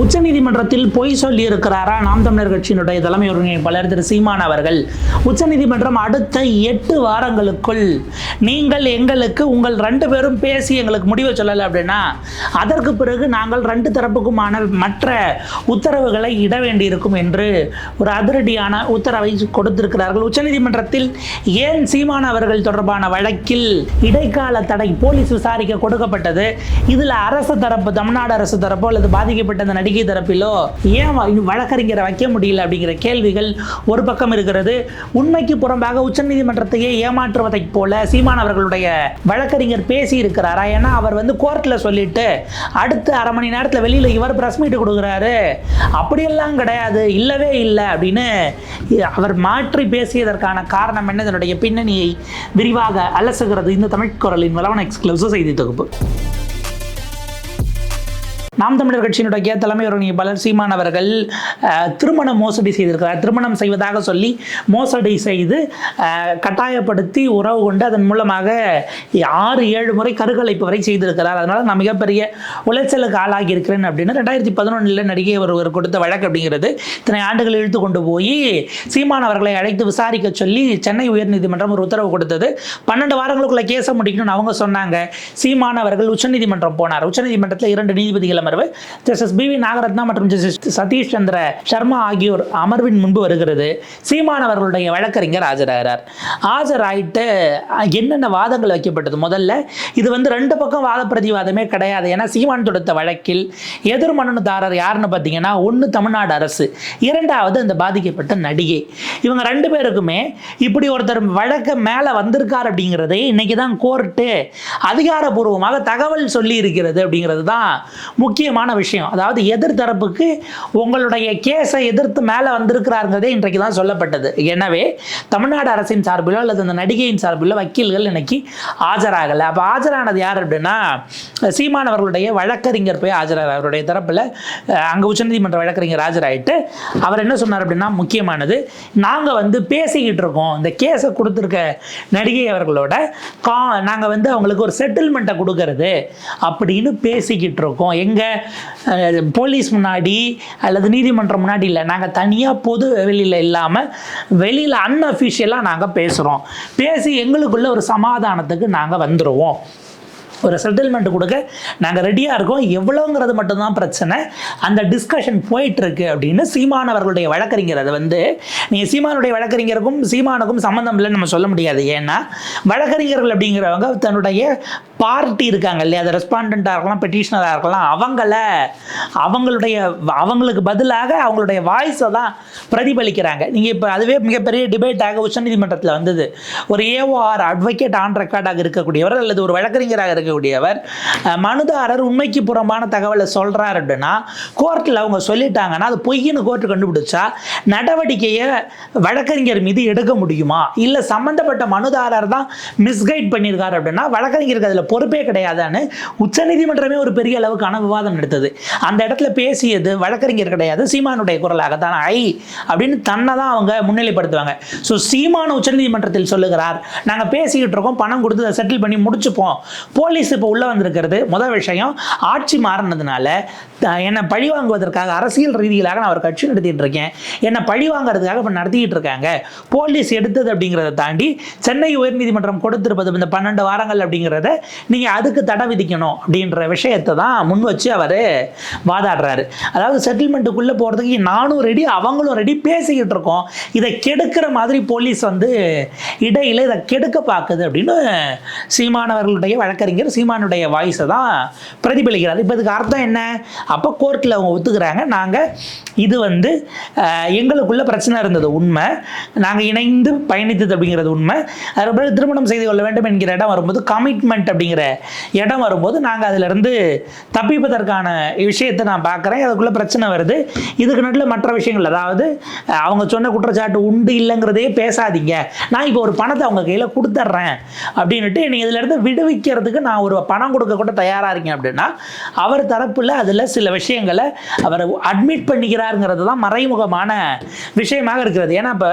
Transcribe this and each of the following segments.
உச்சநீதிமன்றத்தில் பொய் சொல்லி இருக்கிறாரா நாம் தமிழர் கட்சியினுடைய தலைமை ஒருங்கிணைப்பாளர் திரு சீமான் அவர்கள். உச்சநீதிமன்றம் அடுத்த எட்டு வாரங்களுக்குள் நீங்கள் எங்களுக்கு உங்கள் ரெண்டு பேரும் பேசி எங்களுக்கு முடிவை சொல்லலை அப்படின்னா அதற்கு பிறகு நாங்கள் ரெண்டு தரப்புக்குமான மற்ற உத்தரவுகளை இட வேண்டியிருக்கும் என்று ஒரு அதிரடியான உத்தரவை கொடுத்திருக்கிறார்கள். உச்சநீதிமன்றத்தில் ஏன் சீமான் அவர்கள் தொடர்பான வழக்கில் இடைக்கால தடை போலீஸ் விசாரிக்க கொடுக்கப்பட்டது? இதில் அரசு தரப்பு தமிழ்நாடு அரசு தரப்போ அல்லது பாதிக்கப்பட்ட அந்த நடிகை தரப்பிலோ ஏன் இன்னும் வழக்கறிஞரை வைக்க முடியல அப்படிங்கிற கேள்விகள் ஒரு பக்கம் இருக்கிறது. உண்மைக்கு புறம்பாக உச்சநீதிமன்றத்தையே ஏமாற்றுவதைப் போல சீமான் அவர்களுடைய வழக்கறிஞர் பேசி இருக்கிறாரா ஏன்னா அவர் வந்து கோர்ட்டில் சொல்லிட்டு அடுத்த அரை மணி நேரத்தில் வெளியில் இவர் பிரஸ் மீட் கொடுக்குறாரு. அப்படியெல்லாம் கிடையாது. இல்லவே இல்லை அப்படின்னு அவர் மாற்றி பேசியதற்கான காரணம் என்ன? இதனுடைய பின்னணியை விரிவாக அலசுகிறது இந்த தமிழ் குரலின் வளவன எக்ஸ்க்ளூசிவ் செய்தி தொகுப்பு. நாம் தமிழர் கட்சியினுடைய தலைமை பலர் சீமான் அவர்கள் திருமணம் திருமண மோசடி செய்திருக்கிறார். திருமணம் செய்வதாக சொல்லி மோசடி செய்து கட்டாயப்படுத்தி உறவு கொண்டு அதன் மூலமாக ஆறு ஏழு முறை கருகலைப்பு வரை செய்திருக்கிறார். அதனால் நான் மிகப்பெரிய உளைச்சலுக்கு ஆளாகி இருக்கிறேன் அப்படின்னு ரெண்டாயிரத்தி பதினொன்றில் நடிகை ஒருவர் கொடுத்த வழக்கு அப்படிங்கிறது இத்தனை ஆண்டுகள் இழுத்து கொண்டு போய் சீமான் அவர்களை அழைத்து விசாரிக்க சொல்லி சென்னை உயர்நீதிமன்றம் ஒரு உத்தரவு கொடுத்தது. பன்னெண்டு வாரங்களுக்குள்ள கேஸை முடிக்கணும்னு அவங்க சொன்னாங்க. சீமான் அவர்கள் உச்சநீதிமன்றம் போனார். உச்சநீதிமன்றத்தில் இரண்டு நீதிபதிகள் அமர்வு ஜஸ்டிஸ் பி வி நாகரத்னா மற்றும் ஜஸ்டிஸ் சதீஷ் சந்திர சர்மா ஆகியோர் அமர்வின் முன்பு வருகிறது. சீமான் அவர்களுடைய வழக்கறிஞர் ஆஜராகிறார். ஆஜராயிட்டு என்னென்ன வாதங்கள் வைக்கப்பட்டது? முதல்ல இது வந்து ரெண்டு பக்கம் வாத பிரதிவாதமே கிடையாது. ஏன்னா சீமான் தொடுத்த வழக்கில் எதிர் மனுதாரர் யாருன்னு பார்த்தீங்கன்னா ஒன்று தமிழ்நாடு அரசு இரண்டாவது அந்த பாதிக்கப்பட்ட நடிகை. இவங்க ரெண்டு பேருக்குமே இப்படி ஒருத்தர் வழக்க மேலே வந்திருக்கார் அப்படிங்கிறதே இன்னைக்கு தான் கோர்ட்டு அதிகாரப்பூர்வமாக தகவல் சொல்லி இருக்கிறது அப்படிங்கிறது தான் முக்கியமான விஷயம். அதாவது எதிர் தரப்புக்கு உங்களுடைய கேஸை எதிர்த்து மேலே வந்திருக்கிறாருங்கிறதே இன்றைக்கு தான் சொல்லப்பட்டது. எனவே தமிழ்நாடு அரசின் சார்பிலோ அல்லது அந்த நடிகையின் சார்பிலோ வக்கீல்கள் இன்னைக்கு ஆஜராகலை. அப்போ ஆஜரானது யார் அப்படின்னா சீமானவர்களுடைய வழக்கறிஞர் போய் ஆஜராக அவருடைய தரப்பில் அங்கே உச்சநீதிமன்ற வழக்கறிஞர் ஆஜராயிட்டு அவர் என்ன சொன்னார் அப்படின்னா முக்கியமானது நாங்கள் வந்து பேசிக்கிட்டு இருக்கோம். இந்த கேஸை கொடுத்துருக்க நடிகை அவர்களோட கா நாங்கள் வந்து அவங்களுக்கு ஒரு செட்டில்மெண்ட்டை கொடுக்கறது அப்படின்னு பேசிக்கிட்டு இருக்கோம். நாங்கள் போலீஸ் முன்னாடி அல்லது நீதிமன்றம் முன்னாடி இல்லை நாங்கள் தனியாக பொது வெளியில் இல்லாமல் வெளியில் அன்அஃபிஷியலாக நாங்கள் பேசுகிறோம் பேசி எங்களுக்குள்ள ஒரு சமாதானத்துக்கு நாங்கள் வந்துடுவோம் ஒரு செட்டில்மெண்ட் கொடுக்க நாங்கள் ரெடியாக இருக்கோம். எவ்வளோங்கிறது மட்டும்தான் பிரச்சனை. அந்த டிஸ்கஷன் போயிட்டுருக்கு அப்படின்னு சீமான் அவர்களுடைய வழக்கறிஞர் அது வந்து நீங்கள் சீமானுடைய வழக்கறிஞருக்கும் சீமானுக்கும் சம்மந்தம் இல்லைன்னு நம்ம சொல்ல முடியாது. ஏன்னா வழக்கறிஞர்கள் அப்படிங்கிறவங்க தன்னுடைய பார்ட்டி இருக்காங்க இல்லையா? அது ரெஸ்பாண்டண்ட்டாக இருக்கலாம் பெட்டிஷனராக இருக்கலாம் அவங்கள அவங்களுடைய அவங்களுக்கு பதிலாக அவங்களுடைய வாய்ஸை தான் பிரதிபலிக்கிறாங்க. நீங்கள் இப்போ அதுவே மிகப்பெரிய டிபேட்டாக உச்சநீதிமன்றத்தில் வந்தது. ஒரு ஏஓஆர் அட்வொகேட் ஆன் ரெக்கார்டாக இருக்கக்கூடியவர் அல்லது ஒரு வழக்கறிஞராக இருக்கக்கூடியவர் மனுதாரர் உண்மைக்கு புறம்பான தகவலை சொல்கிறார் அப்படின்னா கோர்ட்டில் அவங்க சொல்லிட்டாங்கன்னா அது பொய்ன்னு கோர்ட்டு கண்டுபிடிச்சா நடவடிக்கையை வழக்கறிஞர் மீது எடுக்க முடியுமா? இல்லை சம்மந்தப்பட்ட மனுதாரர் தான் மிஸ்கைட் பண்ணியிருக்காரு அப்படின்னா வழக்கறிஞருக்கு அதில் பொறுப்பே கிடையாதான்னு உச்சநீதிமன்றமே ஒரு பெரிய அளவுக்கான விவாதம் நடத்தது. அந்த இடத்துல பேசியது வழக்கறிஞர் கிடையாது சீமானுடைய குரலாக தான் ஐ அப்படின்னு தன்னை தான் அவங்க முன்னிலைப்படுத்துவாங்க. ஸோ சீமான உச்சநீதிமன்றத்தில் சொல்லுகிறார் நாங்கள் பேசிக்கிட்டு இருக்கோம் பணம் கொடுத்து அதை செட்டில் பண்ணி முடிச்சுப்போம். போலீஸ் இப்போ உள்ளே வந்திருக்கிறது. முதல் விஷயம் ஆட்சி மாறினதுனால த- என்னை பழி வாங்குவதற்காக அரசியல் ரீதியிலாக நான் ஒரு கட்சி நடத்திட்டு இருக்கேன். என்னை பழி வாங்குறதுக்காக இப்போ நடத்திக்கிட்டு இருக்காங்க. போலீஸ் எடுத்தது அப்படிங்கிறத தாண்டி சென்னை உயர்நீதிமன்றம் கொடுத்திருப்பது இந்த பன்னெண்டு வாரங்கள் அப்படிங்கிறத நீங்கள் அதுக்கு தடை விதிக்கணும் அப்படின்ற விஷயத்தை தான் முன் வச்சு அவர் வாதாடுறாரு. அதாவது செட்டில்மெண்ட்டுக்குள்ளே போகிறதுக்கு நானும் ரெடி அவங்களும் ரெடி பேசிக்கிட்டு இருக்கோம். இதை கெடுக்கிற மாதிரி போலீஸ் வந்து இடையில் இதை கெடுக்க பார்க்குது அப்படின்னு சீமானவர்களுடைய வழக்கறிஞர் சீமானுடைய வாய்ஸை தான் பிரதிபலிக்கிறார். இப்போ இதுக்கு அர்த்தம் என்ன? அப்போ கோர்ட்டில் அவங்க ஒத்துக்கிறாங்க. நாங்கள் இது வந்து எங்களுக்குள்ள பிரச்சனை இருந்தது உண்மை. நாங்கள் இணைந்து பயணித்தது அப்படிங்கிறது உண்மை. அதுக்கப்புறம் திருமணம் செய்து கொள்ள வேண்டும் என்கிற இடம் வரும்போது கமிட்மெண்ட் அப்படிங்கிற இடம் வரும்போது நாங்கள் அதிலிருந்து தப்பிப்பதற்கான விஷயத்தை நான் பார்க்குறேன். அதுக்குள்ளே பிரச்சனை வருது. இதுக்கு நடுவில் மற்ற விஷயங்கள் அதாவது அவங்க சொன்ன குற்றச்சாட்டு உண்டு இல்லைங்கிறதே பேசாதீங்க. நான் இப்போ ஒரு பணத்தை அவங்க கையில் கொடுத்துட்றேன் அப்படின்னுட்டு நீங்கள் இதிலேருந்து விடுவிக்கிறதுக்கு நான் நான் ஒரு பணம் கொடுக்க கூட தயாராக இருக்கேன் அப்படின்னா அவர் தரப்பில் அதில் சில விஷயங்களை அவர் அட்மிட் பண்ணிக்கிறாருங்கிறது தான் மறைமுகமான விஷயமாக இருக்கிறது. ஏன்னா இப்போ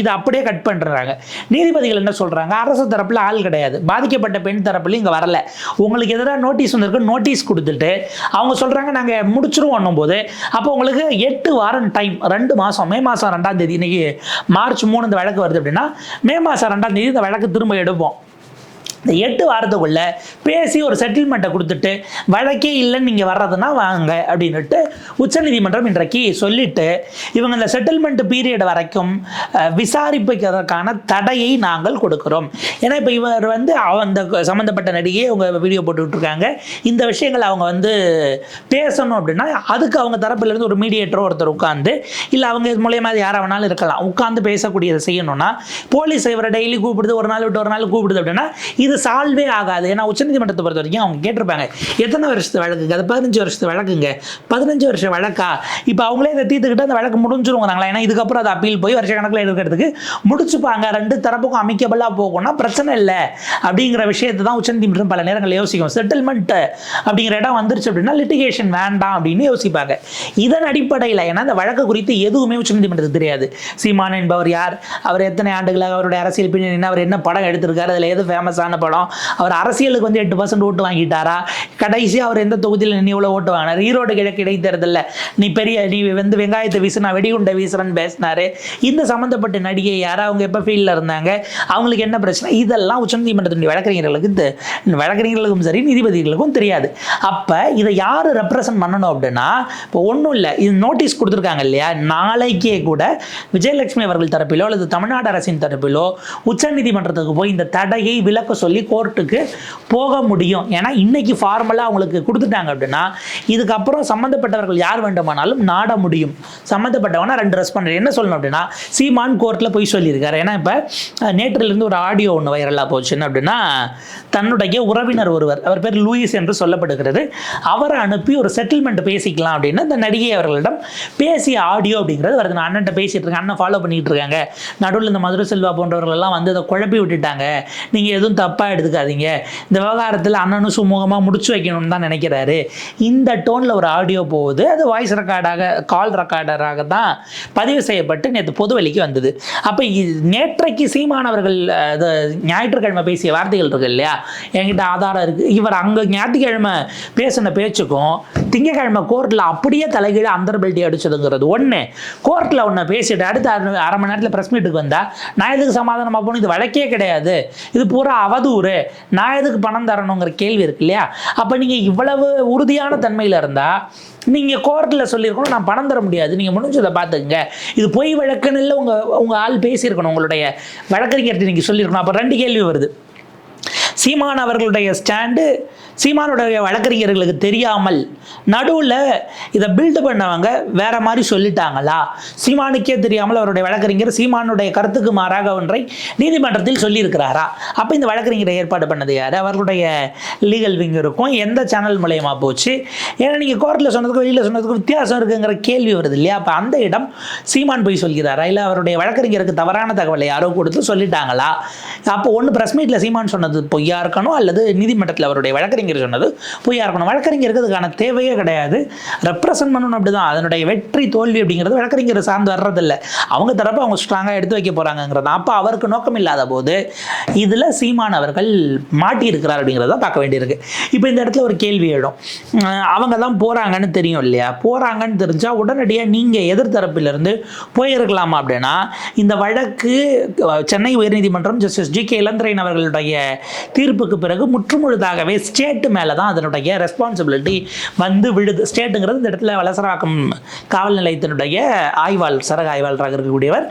இதை அப்படியே கட் பண்ணுறாங்க நீதிபதிகள் என்ன சொல்கிறாங்க அரசு தரப்பில் ஆள் கிடையாது. பாதிக்கப்பட்ட பெண் தரப்புலையும் இங்கே வரல. உங்களுக்கு எதிராக நோட்டீஸ் வந்திருக்கு நோட்டீஸ் கொடுத்துட்டு அவங்க சொல்கிறாங்க நாங்கள் முடிச்சிருவோம் போது அப்போ உங்களுக்கு எட்டு வாரம் டைம் ரெண்டு மாதம் மே மாதம் ரெண்டாம் தேதி இன்னைக்கு மார்ச் மூணு இந்த வழக்கு வருது அப்படின்னா மே மாதம் ரெண்டாம் தேதி இந்த வழக்கு திரும்ப எடுப்போம். இந்த எட்டு வாரத்துக்குள்ள பேசி ஒரு செட்டில்மெண்ட்டை கொடுத்துட்டு வழக்கே இல்லைன்னு நீங்கள் வர்றதுனா வாங்க அப்படின்னுட்டு உச்சநீதிமன்றம் இன்றைக்கு சொல்லிட்டு இவங்க இந்த செட்டில்மெண்ட் பீரியட் வரைக்கும் அஹ், விசாரிப்புக்கான தடையை நாங்கள் கொடுக்குறோம். ஏன்னா இப்போ இவர் வந்து அந்த சம்மந்தப்பட்ட நடிகையை அவங்க வீடியோ போட்டுக்கிட்டு இருக்காங்க இந்த விஷயங்கள் அவங்க வந்து பேசணும் அப்படின்னா அதுக்கு அவங்க தரப்புலேருந்து ஒரு மீடியேட்டரோ ஒருத்தர் உட்காந்து இல்லை அவங்க இது மூலியமா யாரை வேணாலும் இருக்கலாம். உட்காந்து பேசக்கூடியதை செய்யணும்னா போலீஸ் இவரை டெய்லி கூப்பிடுது ஒரு நாள் விட்டு ஒரு நாள் கூப்பிடுது அப்படின்னா இது சால்வே ஆகாது. ஏன்னா உச்சநீதிமன்றத்தை பொறுத்த வரைக்கும் அவங்க கேட்டிருப்பாங்க எத்தனை வருஷத்து வழக்குங்க? அது பதினஞ்சு வருஷத்து வழக்குங்க. பதினஞ்சு வருஷம் வழக்கா? இப்போ அவங்களே இதை தீர்த்துக்கிட்டு அந்த வழக்கு முடிஞ்சிருங்கிறாங்களா? ஏன்னா இதுக்கப்புறம் அது அப்பீல் போய் வருஷ கணக்கில் எடுக்கிறதுக்கு முடிச்சுப்பாங்க. ரெண்டு தரப்புக்கும் அமைக்கபிளாக போகும்னா பிரச்சனை இல்லை. அப்படிங்கிற விஷயத்தை தான் உச்சநீதிமன்றம் பல நேரங்களில் யோசிக்கும். செட்டில்மெண்ட்டு அப்படிங்கிற இடம் வந்துருச்சு அப்படின்னா லிட்டிகேஷன் வேண்டாம் அப்படின்னு யோசிப்பாங்க. இதன் அடிப்படையில் ஏன்னா அந்த வழக்கு குறித்து எதுவுமே உச்சநீதிமன்றத்துக்கு தெரியாது. சீமான் என்பவர் யார்? அவர் எத்தனை ஆண்டுகளாக அவருடைய அரசியல் பின்னணி என்ன, அவர் என்ன படம் எடுத்திருக்காரு? அதில் எது ஃபேமஸான படம்? அவர் அரசியலுக்கு வந்து எட்டு பர்சன்ட் ஓட்டு வாங்கிட்டாரா? கடைசியாக அவர் எந்த தொகுதியில் நீ இவ்வளோ ஓட்டு வாங்கினார்? ஈரோடு கிழக்கு இடைத்தேர்தலில். நீ பெரிய நீ வந்து வெங்காயத்தை வீசு நான் வெடிகுண்டை வீசுறேன்னு பேசினார். இந்த சம்மந்தப்பட்ட நடிகை யார்? அவங்க எப்போ ஃபீல்டில் இருந்தாங்க? அவங்களுக்கு என்ன பிரச்சனை? இதெல்லாம் உச்சநீதிமன்றத்தினுடைய வழக்கறிஞர்களுக்கு இந்த வழக்கறிஞர்களுக்கும் சரி நீதிபதிகளுக்கும் தெரியாது. அப்போ இதை யார் ரெப்ரசன்ட் பண்ணணும் அப்படின்னா இப்போ ஒன்றும் இல்லை. இது நோட்டீஸ் கொடுத்துருக்காங்க இல்லையா? நாளைக்கே கூட விஜயலட்சுமி அவர்கள் தரப்பிலோ அல்லது தமிழ்நாடு அரசின் தரப்பிலோ உச்சநீதிமன்றத்துக்கு போய் இந்த தடையை விலக்க சொல்லி கோர்ட்டுக்கு போக முடியும். ஏன்னா இன்னைக்கு ஃபார்மலாக அவங்களுக்கு கொடுத்துட்டாங்க அப்படின்னா இதுக்கப்புறம் சம்மந்தப்பட்டவர்கள் யார் வேண்டுமானாலும் நாட முடியும். சம்மந்தப்பட்டவனா ரெண்டு ரெஸ்பாண்ட் என்ன சொல்லணும் அப்படின்னா சீமான் கோர்ட்டில் போய் சொல்லியிருக்காரு. ஏன்னா இப்போ நேற்றிலிருந்து ஒரு ஆடியோ ஒன்று வைரலாக போச்சு. என்ன அப்படின்னா தன்னுடைய உறவினர் ஒருவர் அவர் பேர் லூயிஸ் என்று சொல்லப்படுகிறது அவரை அனுப்பி ஒரு செட்டில்மெண்ட் பேசிக்கலாம் அப்படின்னு இந்த நடிகை அவர்களிடம் பேசிய ஆடியோ அப்படிங்கிறது வருது. நான் அண்ணன்ட்ட பேசிகிட்டு இருக்கேன். அண்ணன் ஃபாலோ பண்ணிகிட்டு இருக்காங்க. நடுவில் இந்த மதுரை செல்வா போன்றவர்கள் எல்லாம் வந்து அதை குழப்பி விட்டுட்டாங்க. நீங்கள் எதுவும் தப்பாக எடுத்துக்காதீங்க. இந்த விவகாரத்தில் அண்ணனும் சுமூகமாக முடிச்சு வைக்கணும்னு தான் நினைக்கிறாரு. இந்த டோனில் ஒரு ஆடியோ போகுது. அது வாய்ஸ் ரெக்கார்டாக கால் ரெக்கார்டராக தான் பதிவு செய்யப்பட்டு நேற்று பொதுவெளிக்கு வந்தது. அப்போ நேற்றைக்கு சீமானவர்கள் அது ஞாயிற்றுக்கிழமை பேசிய வார்த்தைகள் இருக்கு இல்லையா? என்கிட்ட ஆதாரம் இருக்குது இவர் அங்கே ஞாயிற்றுக்கிழமை பேசின பேச்சுக்கும் திங்கக்கிழமை கோர்ட்டில் அப்படியே தலைகீழ அந்தர் பெல்ட்டி அடிச்சதுங்கிறது ஒன்று கோர்ட்டில் ஒன்று பேசிட்டு அடுத்த அரை அரை மணி நேரத்தில் ப்ரெஸ் மீட்டுக்கு வந்தால் நான் எதுக்கு சமாதானமாக போகணும் இது வழக்கே கிடையாது. இது பூரா அவதூறு நான் எதுக்கு பணம் தரணுங்கிற கேள்வி இருக்கு இல்லையா? அப்போ நீங்கள் இவ்வளவு உறுதியான தன்மையில் இருந்தால் நீங்கள் கோர்ட்டில் சொல்லியிருக்கணும் நான் பணம் தர முடியாது. நீங்கள் முடிஞ்சதை பார்த்துக்குங்க. இது பொய் வழக்குன்னு இல்லை உங்கள் உங்கள் ஆள் பேசியிருக்கணும் உங்களுடைய வழக்கறிஞர்கிட்ட நீங்கள் சொல்லியிருக்கணும். அப்போ ரெண்டு கேள்வி வருது. சீமான் அவர்களுடைய ஸ்டாண்டு சீமானுடைய வழக்கறிஞர்களுக்கு தெரியாமல் நடுவில் இதை பில்டு பண்ணவங்க வேற மாதிரி சொல்லிட்டாங்களா? சீமானுக்கே தெரியாமல் அவருடைய வழக்கறிஞர் சீமானுடைய கருத்துக்கு மாறாக ஒன்றை நீதிமன்றத்தில் சொல்லியிருக்கிறாரா? அப்போ இந்த வழக்கறிஞரை ஏற்பாடு பண்ணது யார்? அவர்களுடைய லீகல் விங் இருக்கும். எந்த சேனல் மூலயமா போச்சு? ஏன்னா நீங்கள் கோர்ட்டில் சொன்னதுக்கும் வெளியில் சொன்னதுக்கும் வித்தியாசம் இருக்குங்கிற கேள்வி வருது இல்லையா? அப்போ அந்த இடம் சீமான் போய் சொல்கிறாரா? இல்லை அவருடைய வழக்கறிஞருக்கு தவறான தகவலை யாரோ கொடுத்து சொல்லிட்டாங்களா? அப்போ ஒன்று ப்ரெஸ் மீட்டில் சீமான் சொன்னது பொய்யா இருக்கணும்? அல்லது நீதிமன்றத்தில் அவருடைய வழக்கறிஞர் சொன்னது. பொய்யா இருக்கணும் வழக்கறிஞருக்கு அதுக்கான தேவையே கிடையாது. ரெப்ரசன்ட் பண்ணணும் அப்படி தான் அதனுடைய வெற்றி தோல்வி அப்படிங்கிறது வழக்கறிஞர் சார்ந்து வர்றதில்லை. அவங்க தரப்பு அவங்க ஸ்ட்ராங்காக எடுத்து வைக்க போகிறாங்கங்கிறது அப்போ அவருக்கு நோக்கம் இல்லாத போது இதில் சீமான் அவர்கள் மாட்டியிருக்கிறார் அப்படிங்கிறத பார்க்க வேண்டியிருக்கு. இப்போ இந்த இடத்துல ஒரு கேள்வி எழும். அவங்க தான் போகிறாங்கன்னு தெரியும் இல்லையா? போகிறாங்கன்னு தெரிஞ்சால் உடனடியாக நீங்கள் எதிர்த்தரப்பிலிருந்து போயிருக்கலாமா அப்படின்னா இந்த வழக்கு சென்னை உயர்நீதிமன்றம் ஜஸ்டிஸ் ஜி கே இளந்திரன் அவர்களுடைய தீர்ப்புக்கு பிறகு முற்றுமுழுதாகவே ஸ்டேட்டு மேலே தான் அதனுடைய ரெஸ்பான்சிபிலிட்டி வந்து விழுது. ஸ்டேட்டுங்கிறது இந்த இடத்துல வலசராக்கம் காவல் நிலையத்தினுடைய ஆய்வாளர் சரக ஆய்வாளராக இருக்கக்கூடியவர்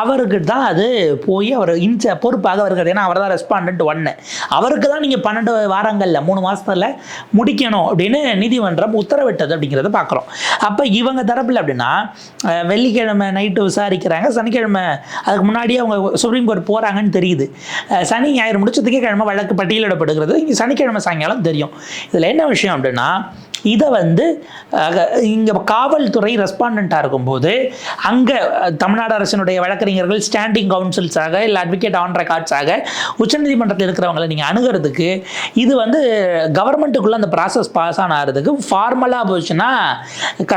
அவருக்கு தான் அது போய் அவர் இன்ச பொறுப்பாக இருக்கிறது ஏன்னா அவர் தான் ரெஸ்பாண்டன்ட் ஒன்று அவருக்கு தான் நீங்கள் பன்னெண்டு வாரங்களில் மூணு மாதத்தில் முடிக்கணும் அப்படின்னு நீதிமன்றம் உத்தரவிட்டது அப்படிங்கிறத பார்க்குறோம் அப்போ இவங்க தரப்பில் அப்படின்னா வெள்ளிக்கிழமை நைட்டு விசாரிக்கிறாங்க. சனிக்கிழமை அதுக்கு முன்னாடியே அவங்க சுப்ரீம் கோர்ட் போகிறாங்கன்னு தெரியுது. சனி ஞாயிறு முடிச்சு திங்கக்கிழமை வழக்கு பட்டியலிடப்படுகிறது. இங்கே சனிக்கிழமை சாயங்காலம் தெரியும். இதில் என்ன விஷயம் அப்படின்னா இதை வந்து இங்கே காவல்துறை ரெஸ்பாண்டண்ட்டாக இருக்கும்போது அங்கே தமிழ்நாடு அரசினுடைய வழக்கறிஞர்கள் ஸ்டாண்டிங் கவுன்சில்ஸாக இல்லை அட்வொகேட் ஆன் ரெக்கார்ட்ஸாக உச்சநீதிமன்றத்தில் இருக்கிறவங்களை நீங்கள் அணுகிறதுக்கு இது வந்து கவர்மெண்ட்டுக்குள்ளே அந்த ப்ராசஸ் பாஸ் ஆனதுக்கு ஃபார்மலாக போச்சுன்னா க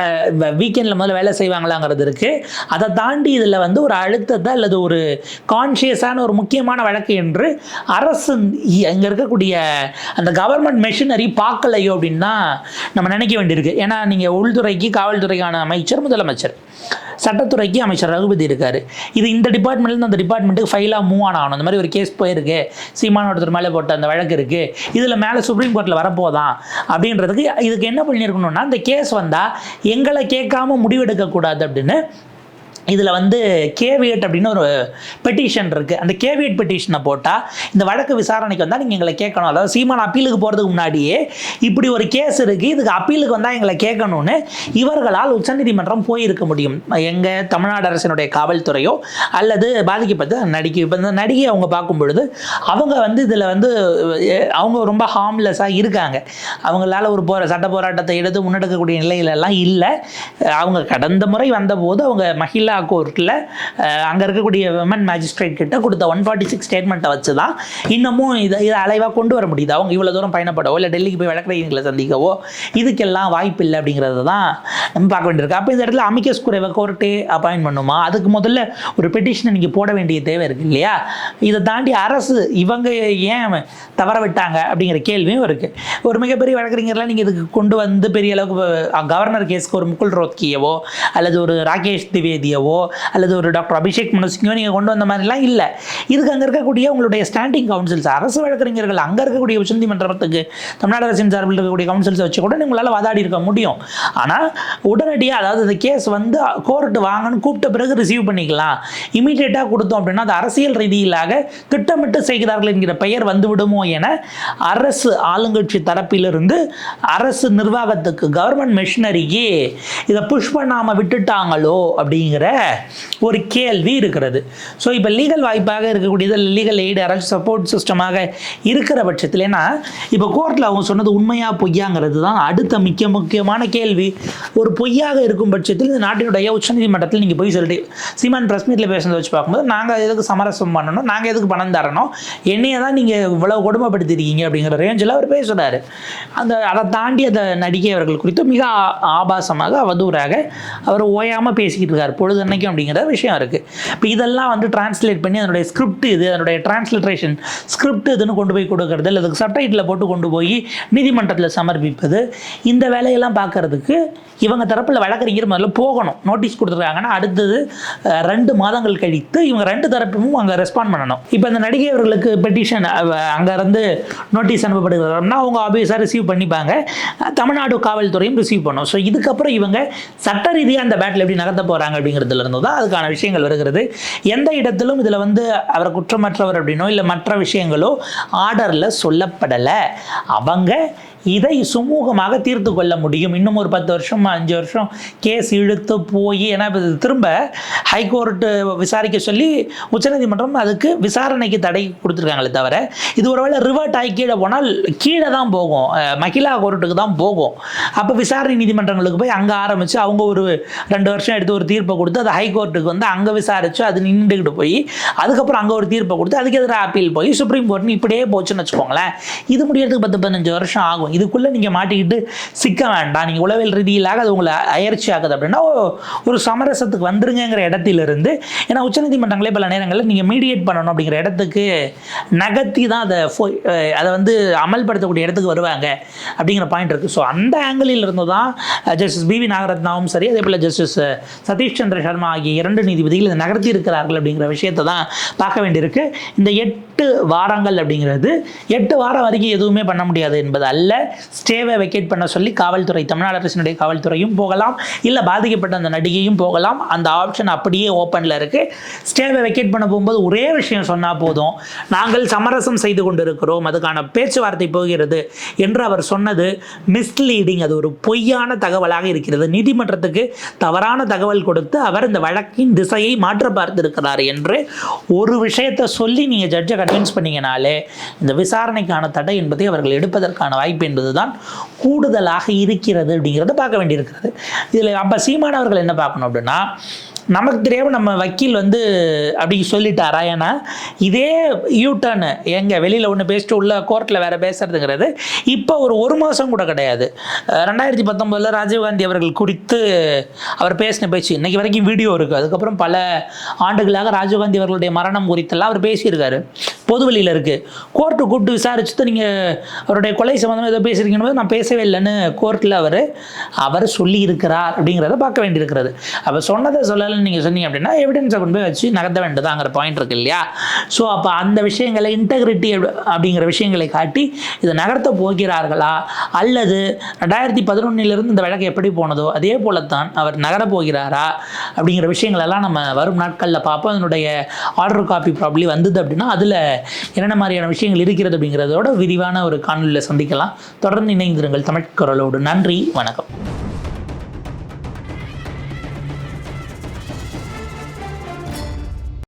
வீக்கெண்டில் முதல்ல வேலை செய்வாங்களாங்கிறது இருக்குது அதை தாண்டி இதில் வந்து ஒரு அழுத்தத்தை அல்லது ஒரு கான்ஷியஸான ஒரு முக்கியமான வழக்கு என்று அரசு இங்கே இருக்கக்கூடிய அந்த கவர்மெண்ட் மெஷினரி பார்க்கலையோ அப்படின்னா நம்ம நினைக்க வேண்டியிருக்கு. ஏன்னா நீங்கள் உள்துறைக்கு காவல்துறைக்கான அமைச்சர் முதலமைச்சர். சட்டத்துறைக்கு அமைச்சர் ரகுபதி இருக்கார். இது இந்த டிபார்ட்மெண்ட்லேருந்து அந்த டிபார்ட்மெண்ட்டுக்கு ஃபைலாக மூவ் ஆன் ஆகணும். இந்த மாதிரி ஒரு கேஸ் போயிருக்கு. சீமான ஒருத்தர் மேலே போட்ட அந்த வழக்கு இருக்குது இதில் மேலே சுப்ரீம் கோர்ட்டில் வரப்போதான் அப்படின்றதுக்கு இதுக்கு என்ன பண்ணியிருக்கணும்னா அந்த கேஸ் வந்தால் எங்களை கேட்காம முடிவெடுக்கக்கூடாது அப்படின்னு இதில் வந்து கேவியட் அப்படின்னு ஒரு பெட்டிஷன் இருக்குது அந்த கேவியட் பெட்டிஷனை போட்டால் இந்த வழக்கு விசாரணைக்கு வந்தால் நீங்கள் எங்களை கேட்கணும். அதாவது சீமான் அப்பீலுக்கு போகிறதுக்கு முன்னாடியே இப்படி ஒரு கேஸ் இருக்குது இதுக்கு அப்பீலுக்கு வந்தால் எங்களை கேட்கணும்னு இவர்களால் உச்சநீதிமன்றம் போயிருக்க முடியும். எங்கள் தமிழ்நாடு அரசினுடைய காவல்துறையோ அல்லது பாதிக்கப்பட்ட நடிகை இப்போ இந்த நடிகை அவங்க பார்க்கும் பொழுது அவங்க வந்து இதில் வந்து அவங்க ரொம்ப ஹார்ம்லெஸ்ஸாக இருக்காங்க. அவங்களால ஒரு போகிற சட்ட போராட்டத்தை எடுத்து முன்னெடுக்கக்கூடிய நிலையிலெல்லாம் இல்லை. அவங்க கடந்த முறை வந்தபோது அவங்க மஹிளா கோர்ட்டில் அங்கே இருக்கக்கூடிய விமன் மேஜிஸ்ட்ரேட் கிட்ட கொடுத்த ஒன் ஃபார்ட்டி சிக்ஸ் ஸ்டேட்மெண்ட்டை வச்சு தான் இன்னமும் இதை இதை அலைவாக கொண்டு வர முடியுது. அவங்க இவ்வளோ தூரம் பயணப்படவோ இல்லை டெல்லிக்கு போய் வழக்கறிஞர்களை சந்திக்கவோ இதுக்கெல்லாம் வாய்ப்பு இல்லை அப்படிங்கிறது தான் நம்ம பார்க்க வேண்டியிருக்கு. அப்போ இந்த இடத்துல அமிக்கஸ் குறைவை கோர்ட்டே அப்பாயின் பண்ணுமா? அதுக்கு முதல்ல ஒரு பெட்டிஷனை நீங்கள் போட வேண்டிய தேவை இருக்கு இல்லையா? இதை தாண்டி அரசு இவங்க ஏன் தவற விட்டாங்க அப்படிங்கிற கேள்வியும் இருக்குது ஒரு மிகப்பெரிய வழக்கறிஞர்லாம் நீங்கள் இதுக்கு கொண்டு வந்து பெரிய அளவுக்கு கவர்னர் கேஸ்க்கு ஒரு முகுல் ரோத்கியவோ அல்லது ஒரு ராகேஷ் திவேதியவோ அல்லது ஒரு டாக்டர் அபிஷேக் மனு சிங்கோ நீங்கள் கொண்டு வந்த மாதிரிலாம் இல்லை. இதுக்கு அங்கே இருக்கக்கூடிய உங்களுடைய ஸ்டாண்டிங் கவுன்சில்ஸ் அரசு வழக்கறிஞர்கள் அங்கே இருக்கக்கூடிய உச்சநீதிமன்றத்துக்கு தமிழ்நாடு அரசின் சார்பில் இருக்கக்கூடிய கவுன்சில்ஸை வச்சு கூட உங்களால் வாதாடி இருக்க முடியும். ஆனால் உடனடியாக அதாவது இந்த கேஸ் வந்து கோர்ட்டு வாங்கன்னு கூப்பிட்ட பிறகு ரிசீவ் பண்ணிக்கலாம். இமீடியட்டாக கொடுத்தோம் அப்படின்னா அது அரசியல் ரீதியிலாக திட்டமிட்டு செய்கிறார்கள் என்கிற பெயர் வந்துவிடுமோ என அரசு ஆளுங்கட்சி தரப்பிலிருந்து அரசு நிர்வாகத்துக்கு கவர்மெண்ட் மிஷினரிக்கு இதை புஷ் பண்ணாமல் விட்டுட்டாங்களோ அப்படிங்கிற ஒரு கேள்வி இருக்கிறது. ஸோ இப்போ லீகல் வாய்ப்பாக இருக்கக்கூடியது லீகல் எய்டு அரசு சப்போர்ட் சிஸ்டமாக இருக்கிற பட்சத்துலனா இப்போ கோர்ட்டில் அவங்க சொன்னது உண்மையா பொய்யாங்கிறது தான் அடுத்த முக்கிய முக்கியமான கேள்வி. ஒரு பொய்யாக இருக்கும் பட்சத்தில் இந்த நாட்டினுடைய உச்சநீதிமன்றத்தில் நீங்கள் போய் சொல்லிட்டு சீமான் ப்ரெஸ் மீட்டில் பேசுனதை வச்சு பார்க்கும்போது நாங்கள் எதுக்கு சமரசம் பண்ணணும் நாங்கள் எதுக்கு பணம் தரணும் என்னையை தான் நீங்கள் இவ்வளோ கொடுமைப்படுத்திருக்கீங்க அப்படிங்கிற ரேஞ்சில் அவர் பேசுகிறாரு அந்த அதை தாண்டி அந்த நடிகை அவர்கள் குறித்து மிக ஆபாசமாக அவதூறாக அவர் ஓயாமல் பேசிக்கிட்டு இருக்கார். பொழுது நினைக்கும் அப்படிங்கிற விஷயம் இருக்குது இப்போ இதெல்லாம் வந்து டிரான்ஸ்லேட் பண்ணி அதனுடைய ஸ்கிரிப்ட் இது அதனுடைய டிரான்ஸ்லிட்ரேஷன் ஸ்கிரிப்ட் இதுன்னு கொண்டு போய் கொடுக்கறது இல்லை. அதுக்கு சப்டைட்டில் போட்டு கொண்டு போய் நீதிமன்றத்தில் சமர்ப்பிப்பது. இந்த வேலையெல்லாம் பார்க்கறதுக்கு இவங்க தரப்பில் வழக்கறிஞர் முதல்ல போகணும். நோட்டீஸ் கொடுத்துருக்காங்கன்னா அடுத்தது ரெண்டு மாதங்கள் கழித்து இவங்க ரெண்டு தரப்பும் அங்கே ரெஸ்பாண்ட் பண்ணணும். இப்போ இந்த நடிகை அவர்களுக்கு பெட்டிஷன் அங்கேருந்து நோட்டீஸ் அனுப்பப்படுகிறோம்னா அவங்க ஆபியஸாக ரிசீவ் பண்ணிப்பாங்க. தமிழ்நாடு காவல்துறையும் ரிசீவ் பண்ணும். ஸோ இதுக்கப்புறம் இவங்க சட்ட ரீதியாக அந்த பேட்டில் எப்படி நகர்த்த போகிறாங்க அப்படிங்கிறது இருந்து தான் அதுக்கான விஷயங்கள் வருகிறது. எந்த இடத்திலும் இதில் வந்து அவர் குற்றமற்றவர் அப்படின்னோ இல்லை மற்ற விஷயங்களோ ஆர்டரில் சொல்லப்படலை. அவங்க இதை சுமூகமாக தீர்த்து கொள்ள முடியும். இன்னும் ஒரு பத்து வருஷம் அஞ்சு வருஷம் கேஸ் இழுத்து போய் ஏன்னா திரும்ப ஹைகோர்ட்டு விசாரிக்க சொல்லி உச்சநீதிமன்றம் அதுக்கு விசாரணைக்கு தடை கொடுத்துருக்காங்களே தவிர இது ஒருவேளை ரிவர்ட் ஆகி கீழே போனால் கீழே தான் போகும். மகிழா கோர்ட்டுக்கு தான் போகும். அப்போ விசாரணை நீதிமன்றங்களுக்கு போய் அங்கே ஆரம்பித்து அவங்க ஒரு ரெண்டு வருஷம் எடுத்து ஒரு தீர்ப்பை கொடுத்து அது ஹைகோர்ட்டுக்கு வந்து அங்கே விசாரித்து அது நின்றுக்கிட்டு போய் அதுக்கப்புறம் அங்கே ஒரு தீர்ப்பை கொடுத்து அதுக்கு எதிராக அப்பீல் போய் சுப்ரீம் கோர்ட்னு இப்படியே போச்சுன்னு வச்சுக்கோங்களேன். இது முடியறதுக்கு பத்து பதினஞ்சு வருஷம் ஆகும். இதுக்குள்ளே நீங்கள் மாட்டிக்கிட்டு சிக்க வேண்டாம். நீங்கள் உளவியல் ரீதியிலாக அது உங்களை அயற்சி ஆகுது அப்படின்னா ஒரு சமரசத்துக்கு வந்துருங்கிற இடத்திலிருந்து ஏன்னா உச்சநீதிமன்றங்களே பல நேரங்களில் நீங்கள் மீடியேட் பண்ணணும் அப்படிங்கிற இடத்துக்கு நகர்த்தி தான் அதை ஃபோ- அதை வந்து அமல்படுத்தக்கூடிய இடத்துக்கு வருவாங்க அப்படிங்கிற பாயிண்ட் இருக்குது ஸோ அந்த ஆங்கிளில் இருந்து தான் ஜஸ்டிஸ் பிவி நாகரத்னாவும் சரி அதே போல் ஜஸ்டிஸ் சதீஷ் சந்திர சர்மா ஆகிய இரண்டு நீதிபதிகள் இதை நகர்த்தி இருக்கிறார்கள் அப்படிங்கிற விஷயத்தை தான் பார்க்க வேண்டியிருக்கு. இந்த எட்டு வாரங்கள் அப்படிங்கிறது எட்டு வாரம் வரைக்கும் எதுவுமே பண்ண முடியாது என்பது அல்ல ஸ்டேவை வெக்கேட் பண்ண சொல்லி காவல்துறை தமிழ்நாடு அரசினுடைய காவல்துறையும் போகலாம். இல்லை பாதிக்கப்பட்ட அந்த நடிகையும் போகலாம். அந்த ஆப்ஷன் அப்படியே ஓப்பனில் இருக்குது ஸ்டேவை வெக்கேட் பண்ண போகும்போது ஒரே விஷயம் சொன்னால் போதும். நாங்கள் சமரசம் செய்து கொண்டிருக்கிறோம். அதுக்கான பேச்சுவார்த்தை போகிறது என்று அவர் சொன்னது மிஸ்லீடிங் அது ஒரு பொய்யான தகவலாக இருக்கிறது. நீதிமன்றத்துக்கு தவறான தகவல் கொடுத்து அவர் இந்த வழக்கின் திசையை மாற்ற பார்த்திருக்கிறார் என்று ஒரு விஷயத்தை சொல்லி நீங்கள் ஜட்ஜை கன்வின்ஸ் பண்ணீங்கனாலே இந்த விசாரணைக்கான தடை என்பதை அவர்கள் எடுப்பதற்கான வாய்ப்பு என்பதுதான் கூடுதலாக இருக்கிறது அப்படிங்கிறத பார்க்க வேண்டியிருக்கிறது. இதில் அப்போ சீமானவர்கள் என்ன பார்க்கணும் அப்படின்னா நமக்கு தெரியாமல் நம்ம வக்கீல் வந்து அப்படி சொல்லிட்டாரா? ஏன்னா இதே யூ டர்னு எங்கே வெளியில் ஒன்று பேசிட்டு உள்ள கோர்ட்டில் வேறு பேசுறதுங்கிறது இப்போ ஒரு ஒரு மாதம் கூட கிடையாது. ரெண்டாயிரத்தி பத்தொம்போதில் ராஜீவ்காந்தி அவர்கள் குறித்து அவர் பேசின பேச்சு இன்னைக்கு வரைக்கும் வீடியோ இருக்குது அதுக்கப்புறம் பல ஆண்டுகளாக ராஜீவ்காந்தி அவர்களுடைய மரணம் குறித்தெல்லாம் அவர் பேசியிருக்காரு. பொதுவெளியில் இருக்குது கோர்ட்டு கூப்பிட்டு விசாரிச்சுட்டு நீங்கள் அவருடைய கொலை சம்மந்தமாக ஏதோ பேசுகிறீங்கன்னு போது நான் பேசவே இல்லைன்னு கோர்ட்டில் அவர் அவர் சொல்லி இருக்கிறார் அப்படிங்கிறத பார்க்க வேண்டியிருக்கிறது. அவர் சொன்னதை சொல்லலை வரலன்னு நீங்கள் சொன்னீங்க அப்படின்னா எவிடன்ஸை கொண்டு போய் வச்சு நகர்த்த வேண்டியதாங்கிற பாயிண்ட் இருக்கு இல்லையா? ஸோ அப்போ அந்த விஷயங்களை இன்டெகிரிட்டி அப்படிங்கிற விஷயங்களை காட்டி இதை நகர்த்த போகிறார்களா? அல்லது ரெண்டாயிரத்தி பதினொன்னிலிருந்து இந்த வழக்கு எப்படி போனதோ அதே போலத்தான் அவர் நகரப் போகிறாரா? அப்படிங்கிற விஷயங்களெல்லாம் நம்ம வரும் நாட்களில் பார்ப்போம். அதனுடைய ஆர்டர் காப்பி ப்ராப்ளி வந்தது அப்படின்னா அதில் என்னென்ன மாதிரியான விஷயங்கள் இருக்கிறது அப்படிங்கிறதோட விரிவான ஒரு காணொலியில் சந்திக்கலாம். தொடர்ந்து இணைந்திருங்கள் தமிழ் குரலோடு நன்றி வணக்கம்.